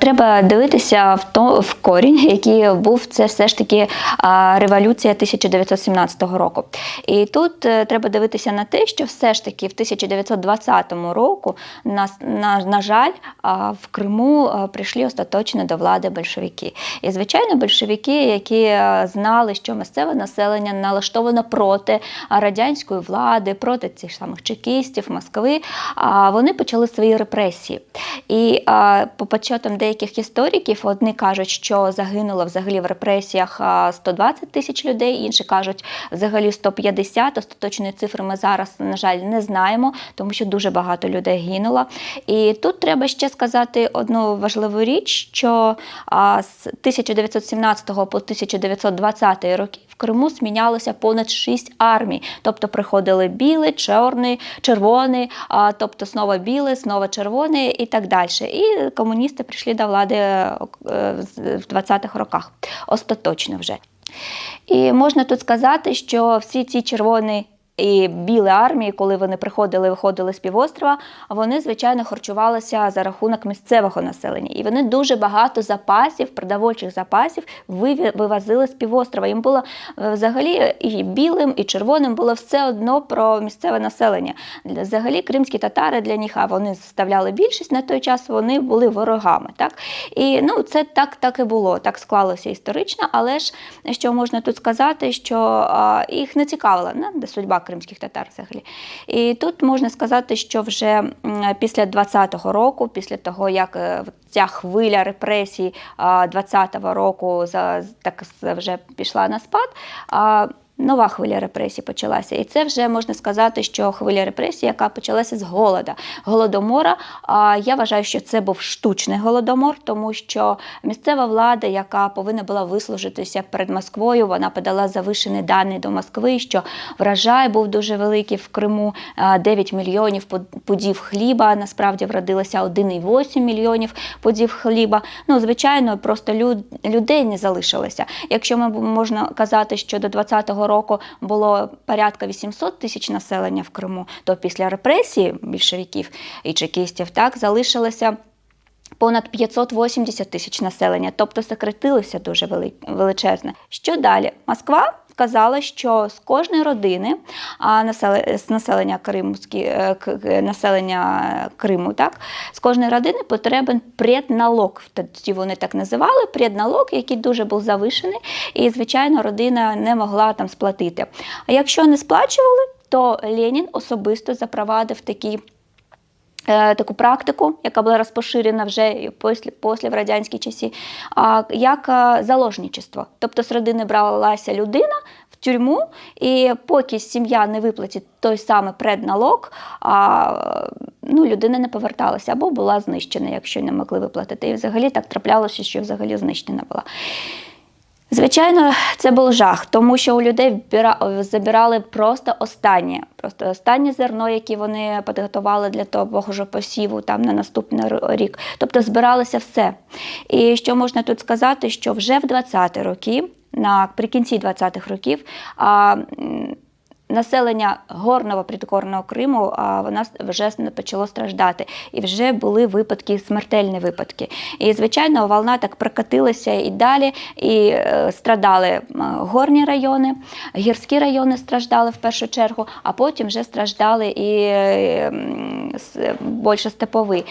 Треба дивитися в то в корінь, який був це все ж таки революція 1917 року. І тут е, треба дивитися на те, що все ж таки в 1920 року, на, на, на жаль, в Криму прийшли остаточно до влади большевики. І звичайно, большевики, які е, знали, що місцеве населення налаштовано проти радянської влади, проти цих самих чекістів, Москви, вони почали свої репресії. І по початам деяких істориків одні кажуть, що загинуло взагалі в репресіях 120 тисяч людей, інші кажуть взагалі 150. Остаточної цифри ми зараз, на жаль, не знаємо, тому що дуже багато людей гинуло. І тут треба ще сказати одну важливу річ, що з 1917 по 1920 роки в Криму змінялося понад 6 армій. Тобто приходили білий, чорний, червоний, тобто знову білий, знову червоний і так далі. І комуністи прийшли до влади е, в 20-х роках, остаточно вже. І можна тут сказати, що всі ці червоні і білі армії, коли вони приходили, виходили з півострова, вони звичайно харчувалися за рахунок місцевого населення. І вони дуже багато запасів, продовольчих запасів вивозили з півострова. Їм було е, взагалі і білим, і червоним було все одно про місцеве населення. Взагалі кримські татари для них, а вони ставляли більшість на той час, вони були ворогами. Так? І ну, це так, так і було, так склалося історично, але ж що можна тут сказати, що а, їх не цікавила не, судьба кримських татар взагалі. І тут можна сказати, що вже після 20-го року, після того, як е, ця хвиля репресій а, 20-го року так вже пішла на спад. Нова хвиля репресій почалася, і це вже можна сказати, що хвиля репресій, яка почалася з голода, голодомора. А я вважаю, що це був штучний голодомор, тому що місцева влада, яка повинна була вислужитися перед Москвою, вона подала завишені дані до Москви, що врожай був дуже великий в Криму, 9 мільйонів пуд- пудів хліба. Насправді вродилося 1,8 мільйонів пудів хліба. Ну, звичайно, просто люд, людей не залишилося. Якщо ми можна казати, що до 20-го року було порядка 800 тисяч населення в Криму, то після репресії більшовиків і чекістів так залишилося. Понад 580 тисяч населення, тобто сократилося дуже величезне. Що далі? Москва сказала, що з кожної родини а населення Кримські, е, населення Криму, так з кожної родини потрібен предналог. Тоді вони так називали предналог, який дуже був завишений, і звичайно родина не могла там сплатити. А якщо не сплачували, то Ленін особисто запровадив такі таку практику, яка була розпоширена вже після, після в радянські часи, як е, заложничество. Тобто з родини бралася людина в тюрму, і поки сім'я не виплатить той самий предналог, ну, людина не поверталася або була знищена, якщо не могли виплатити. І взагалі так траплялося, що взагалі знищена була. Звичайно, це був жах, тому що у людей забирали просто останнє, просто останнє зерно, яке вони підготували для того ж посіву там на наступний рік. Тобто збиралося все. І що можна тут сказати, що вже в 20-ті роки, наприкінці 20-х років, населення горного підкорного Криму а, вона вже почало страждати. І вже були випадки, смертельні випадки. І, звичайно, волна так прокатилася і далі, і е, страдали горні райони, гірські райони страждали в першу чергу, а потім вже страждали і більше степові.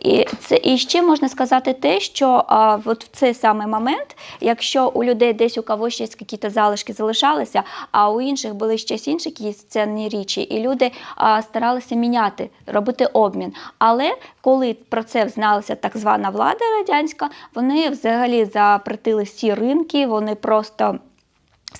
І, це, і ще можна сказати те, що а, от в цей самий момент, якщо у людей десь у когось ще якісь залишки залишалися, а у інших були щось інше, якісь цінні річі, і люди а, старалися міняти, робити обмін. Але коли про це зналася так звана влада радянська, вони взагалі запретили всі ринки, вони просто.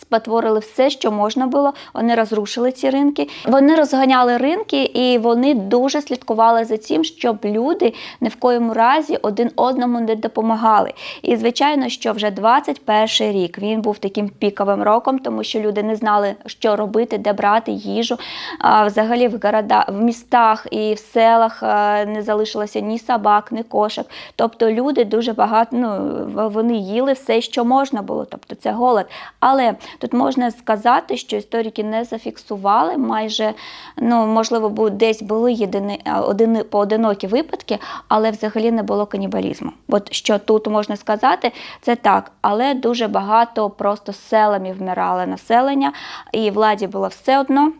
Спотворили все, що можна було. Вони розрушили ці ринки. Вони розганяли ринки, і вони дуже слідкували за тим, щоб люди ні в коєму разі один одному не допомагали. І звичайно, що вже 21 рік він був таким піковим роком, тому що люди не знали, що робити, де брати їжу. А взагалі в города, в містах і в селах е, не залишилося ні собак, ні кошик. Тобто люди дуже багато ну, вони їли все, що можна було. Тобто це голод. Але Тут можна сказати, що історики не зафіксували майже, ну можливо, десь були єдини один, поодинокі випадки, але взагалі не було канібалізму. От що тут можна сказати, це так, але дуже багато просто селами вмирали населення, і владі було все одно.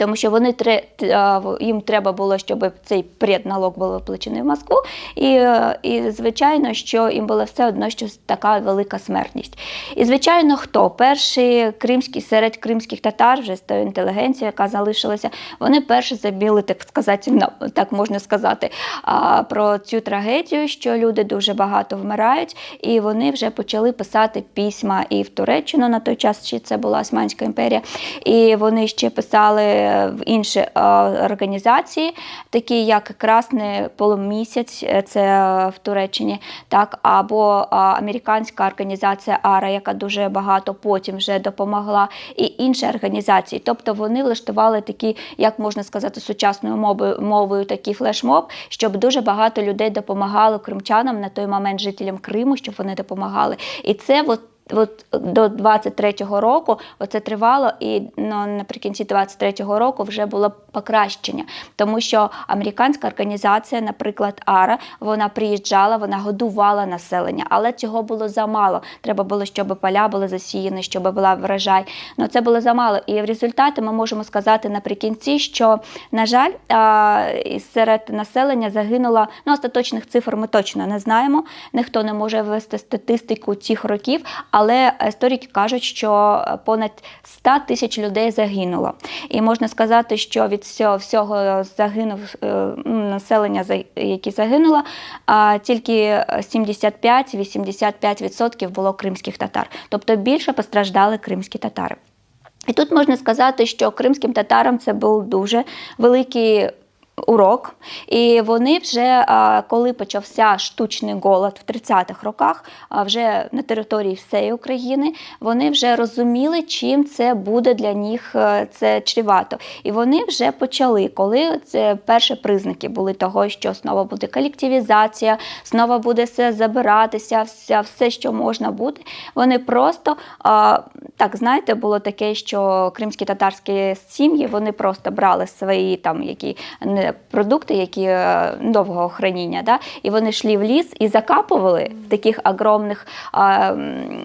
Тому що вони їм треба було, щоб цей предналог був виплачений в Москву, і, і звичайно, що їм було все одно, що така велика смертність. І звичайно, хто? Перші кримські серед кримських татар, вже з тою інтелігенцією, яка залишилася, вони перші забіли, так сказати, так можна сказати, про цю трагедію, що люди дуже багато вмирають, і вони вже почали писати письма і в Туреччину на той час, ще це була Османська імперія, і вони ще писали в інші е, організації, такі як Красний полумісяць, е, це в Туреччині, так, або е, американська організація АРА, яка дуже багато потім вже допомогла, і інші організації. Тобто вони влаштували такі, як можна сказати, сучасною мовою, мовою такий флешмоб, щоб дуже багато людей допомагало кримчанам на той момент жителям Криму, щоб вони допомагали. І це от От до 23-го року оце тривало, і ну, наприкінці 23-го року вже було покращення, тому що американська організація, наприклад, АРА, вона приїжджала, вона годувала населення, але цього було замало. Треба було, щоб поля були засіяні, щоб була врожай. Ну це було замало. І в результаті ми можемо сказати наприкінці, що на жаль, серед населення загинуло ну остаточних цифр. Ми точно не знаємо. Ніхто не може ввести статистику цих років, але історики кажуть, що понад 100 тисяч людей загинуло. І можна сказати, що від всього, загинув е, населення, за- яке загинуло, тільки 75-85% було кримських татар. Тобто більше постраждали кримські татари. І тут можна сказати, що кримським татарам це був дуже великий урок. І вони вже, коли почався штучний голод в 30-х роках, вже на території всієї України, вони вже розуміли, чим це буде для них е, це чревато. І вони вже почали, коли це перші признаки були того, що знову буде колективізація, знову буде все забиратися, все, все що можна буде. Вони просто так знаєте, було таке, що кримські татарські сім'ї вони просто брали свої там які продукти, які е, довгого храніння, да, і вони йшли в ліс і закапували в таких огромних,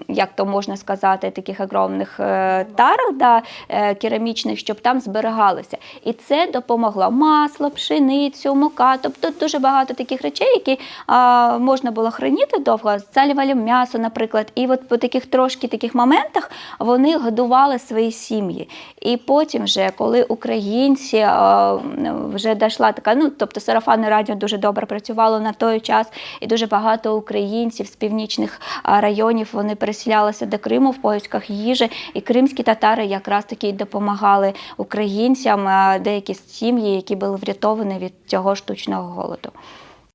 як то можна сказати, таких огромних е, тарах да, е, керамічних, щоб там зберігалося. І це допомогло масло, пшеницю, мука, тобто дуже багато таких речей, які можна було хранити довго, залівали м'ясо, наприклад. І от по таких трошки таких моментах вони годували свої сім'ї. І потім, вже, коли українці вже дійшла така, ну тобто сарафанне радіо дуже добре працювало на той час, і дуже багато українців з північних районів вони переселялися до Криму в поисках їжі, і кримські татари якраз таки допомагали українцям, деякі сім'ї, які були врятовані від цього штучного голоду.